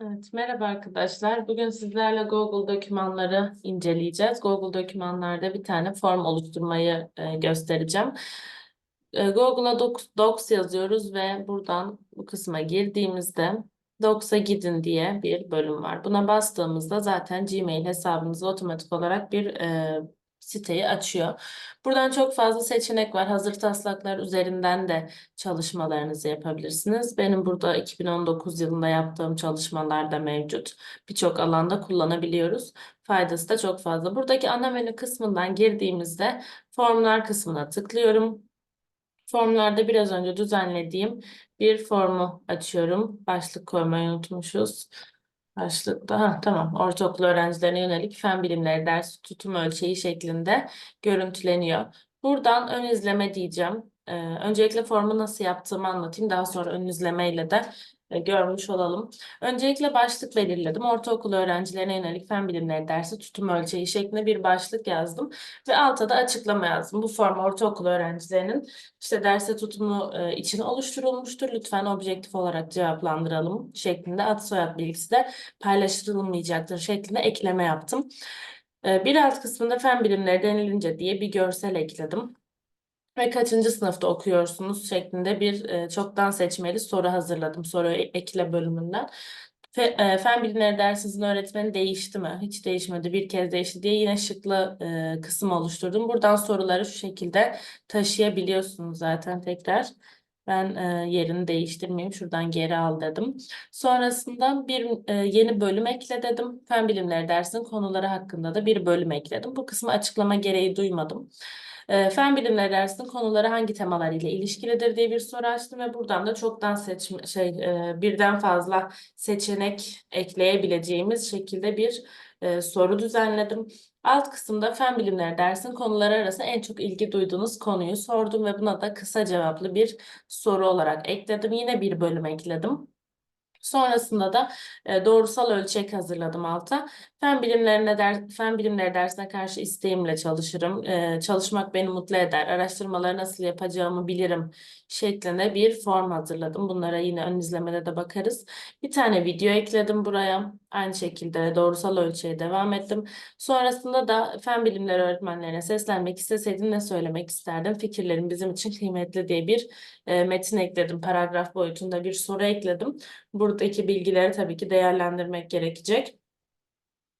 Evet, merhaba arkadaşlar. Bugün sizlerle Google dokümanları inceleyeceğiz. Google dokümanlarda bir tane form oluşturmayı e, göstereceğim. E, Google'a Docs, Docs yazıyoruz ve buradan bu kısma girdiğimizde Docs'a gidin diye bir bölüm var. Buna bastığımızda zaten Gmail hesabınızı otomatik olarak bir e, siteyi açıyor. Buradan çok fazla seçenek var. Hazır taslaklar üzerinden de çalışmalarınızı yapabilirsiniz. Benim burada 2019 yılında yaptığım çalışmalar da mevcut. Birçok alanda kullanabiliyoruz. Faydası da çok fazla. Buradaki ana menü kısmından girdiğimizde formlar kısmına tıklıyorum. Formlarda biraz önce düzenlediğim bir formu açıyorum. Başlık koymayı unutmuşuz. Başlıkta ha, tamam ortaokul öğrencilerine yönelik fen bilimleri ders tutum ölçeği şeklinde görüntüleniyor. Buradan ön izleme diyeceğim. Ee, öncelikle formu nasıl yaptığımı anlatayım. Daha sonra ön izlemeyle de görmüş olalım. Öncelikle başlık belirledim. Ortaokul öğrencilerine yönelik fen bilimleri dersi tutum ölçeği şeklinde bir başlık yazdım. Ve alta da açıklama yazdım. Bu form ortaokul öğrencilerinin işte derse tutumu e, için oluşturulmuştur. Lütfen objektif olarak cevaplandıralım şeklinde ad soyad bilgisi de paylaşılmayacaktır şeklinde ekleme yaptım. E, bir alt kısmında fen bilimleri denilince diye bir görsel ekledim. Ve kaçıncı sınıfta okuyorsunuz şeklinde bir e, çoktan seçmeli soru hazırladım. Soru e- ekle bölümünden. Fe, e, fen bilimleri dersinizin öğretmeni değişti mi? Hiç değişmedi. Bir kez değişti diye yine şıklı e, kısım oluşturdum. Buradan soruları şu şekilde taşıyabiliyorsunuz zaten tekrar. Ben e, yerini değiştirmeyeyim. Şuradan geri al dedim. Sonrasında bir e, yeni bölüm ekle dedim. Fen bilimleri dersinin konuları hakkında da bir bölüm ekledim. Bu kısmı açıklama gereği duymadım. E, fen bilimleri dersinin konuları hangi temalar ile ilişkilidir diye bir soru açtım ve buradan da çoktan seçme şey e, birden fazla seçenek ekleyebileceğimiz şekilde bir e, soru düzenledim. Alt kısımda fen bilimleri dersin konuları arasında en çok ilgi duyduğunuz konuyu sordum ve buna da kısa cevaplı bir soru olarak ekledim. Yine bir bölüm ekledim. Sonrasında da e, doğrusal ölçek hazırladım alta. Fen bilimlerine der, fen bilimleri dersine karşı isteğimle çalışırım. E, çalışmak beni mutlu eder. Araştırmaları nasıl yapacağımı bilirim şeklinde bir form hazırladım. Bunlara yine ön izlemede de bakarız. Bir tane video ekledim buraya. Aynı şekilde doğrusal ölçeğe devam ettim. Sonrasında da fen bilimleri öğretmenlerine seslenmek isteseydim ne söylemek isterdim? Fikirlerim bizim için kıymetli diye bir e, metin ekledim. Paragraf boyutunda bir soru ekledim. Buradaki bilgileri tabii ki değerlendirmek gerekecek.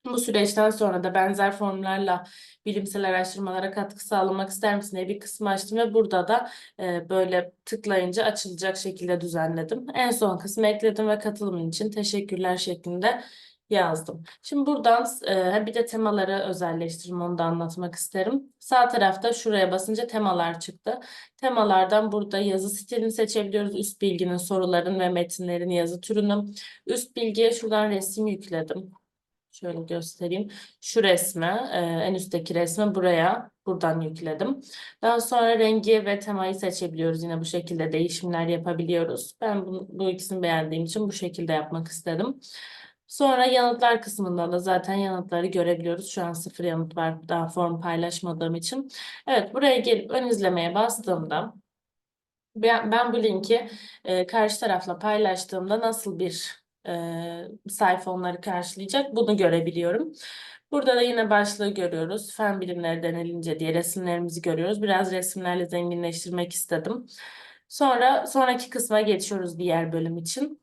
Bu süreçten sonra da benzer formlarla bilimsel araştırmalara katkı sağlamak ister misin diye bir kısmı açtım ve burada da e, böyle tıklayınca açılacak şekilde düzenledim. En son kısmı ekledim ve katılımın için teşekkürler şeklinde yazdım. Şimdi buradan e, bir de temaları özelleştirdim onu da anlatmak isterim. Sağ tarafta şuraya basınca temalar çıktı. Temalardan burada yazı stilini seçebiliyoruz. Üst bilginin soruların ve metinlerin yazı türünü. Üst bilgiye şuradan resim yükledim. Şöyle göstereyim. Şu resmi, e, en üstteki resmi buraya, buradan yükledim. Daha sonra rengi ve temayı seçebiliyoruz. Yine bu şekilde değişimler yapabiliyoruz. Ben bu, bu ikisini beğendiğim için bu şekilde yapmak istedim. Sonra yanıtlar kısmında da zaten yanıtları görebiliyoruz. Şu an sıfır yanıt var daha form paylaşmadığım için. Evet buraya gelip ön izlemeye bastığımda ben, ben bu linki e, karşı tarafla paylaştığımda nasıl bir e, sayfa onları karşılayacak bunu görebiliyorum. Burada da yine başlığı görüyoruz. Fen bilimleri denilince diye resimlerimizi görüyoruz. Biraz resimlerle zenginleştirmek istedim. Sonra sonraki kısma geçiyoruz diğer bölüm için.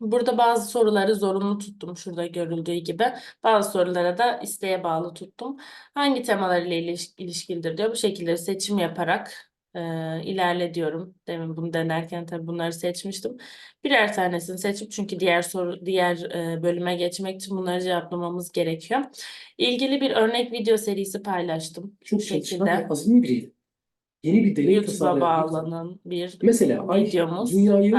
Burada bazı soruları zorunlu tuttum şurada görüldüğü gibi. Bazı sorulara da isteğe bağlı tuttum. Hangi temalar ile iliş- ilişkilidir diyor. Bu şekilde seçim yaparak e, ilerle diyorum. Demin bunu denerken tabii bunları seçmiştim. Birer tanesini seçip çünkü diğer soru diğer e, bölüme geçmek için bunları cevaplamamız gerekiyor. İlgili bir örnek video serisi paylaştım. Çünkü çalışma şekilde azmi biriydi. Yeni bir deney YouTube'a bağlanan bir Mesela videomuz.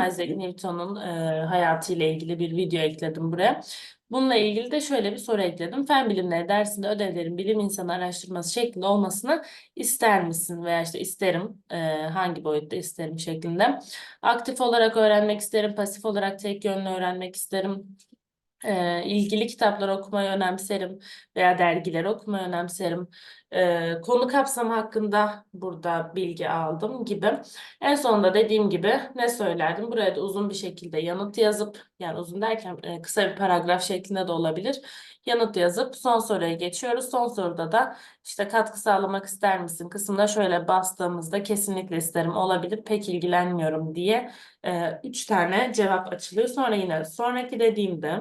Isaac Newton'un e, hayatıyla ilgili bir video ekledim buraya. Bununla ilgili de şöyle bir soru ekledim. Fen bilimleri dersinde ödevlerin bilim insanı araştırması şeklinde olmasını ister misin? Veya işte isterim. e, hangi boyutta isterim şeklinde. Aktif olarak öğrenmek isterim. Pasif olarak tek yönlü öğrenmek isterim. Ee, ilgili kitaplar okumayı önemserim veya dergileri okumayı önemserim. Ee, konu kapsamı hakkında burada bilgi aldım gibi. En sonunda dediğim gibi ne söylerdim? Buraya da uzun bir şekilde yanıt yazıp yani uzun derken e, kısa bir paragraf şeklinde de olabilir. Yanıt yazıp son soruya geçiyoruz. Son soruda da işte katkı sağlamak ister misin kısmında şöyle bastığımızda kesinlikle isterim olabilir pek ilgilenmiyorum diye e, üç tane cevap açılıyor. Sonra yine sonraki dediğimde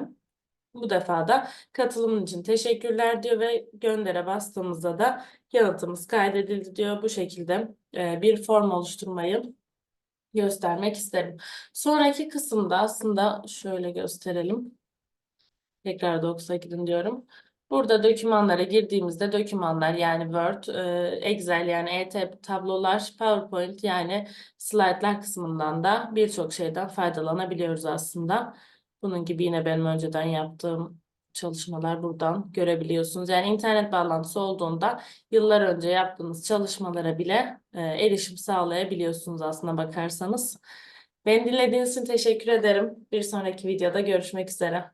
bu defa da katılımın için teşekkürler diyor ve göndere bastığımızda da yanıtımız kaydedildi diyor. Bu şekilde e, bir form oluşturmayı göstermek isterim. Sonraki kısımda aslında şöyle gösterelim. Tekrar Docs'a gidin diyorum. Burada dokümanlara girdiğimizde dokümanlar yani Word, e, Excel yani e tablolar, PowerPoint yani slaytlar kısmından da birçok şeyden faydalanabiliyoruz aslında. Bunun gibi yine benim önceden yaptığım çalışmalar buradan görebiliyorsunuz. Yani internet bağlantısı olduğunda yıllar önce yaptığınız çalışmalara bile e, erişim sağlayabiliyorsunuz aslına bakarsanız. Beni dinlediğiniz için teşekkür ederim. Bir sonraki videoda görüşmek üzere.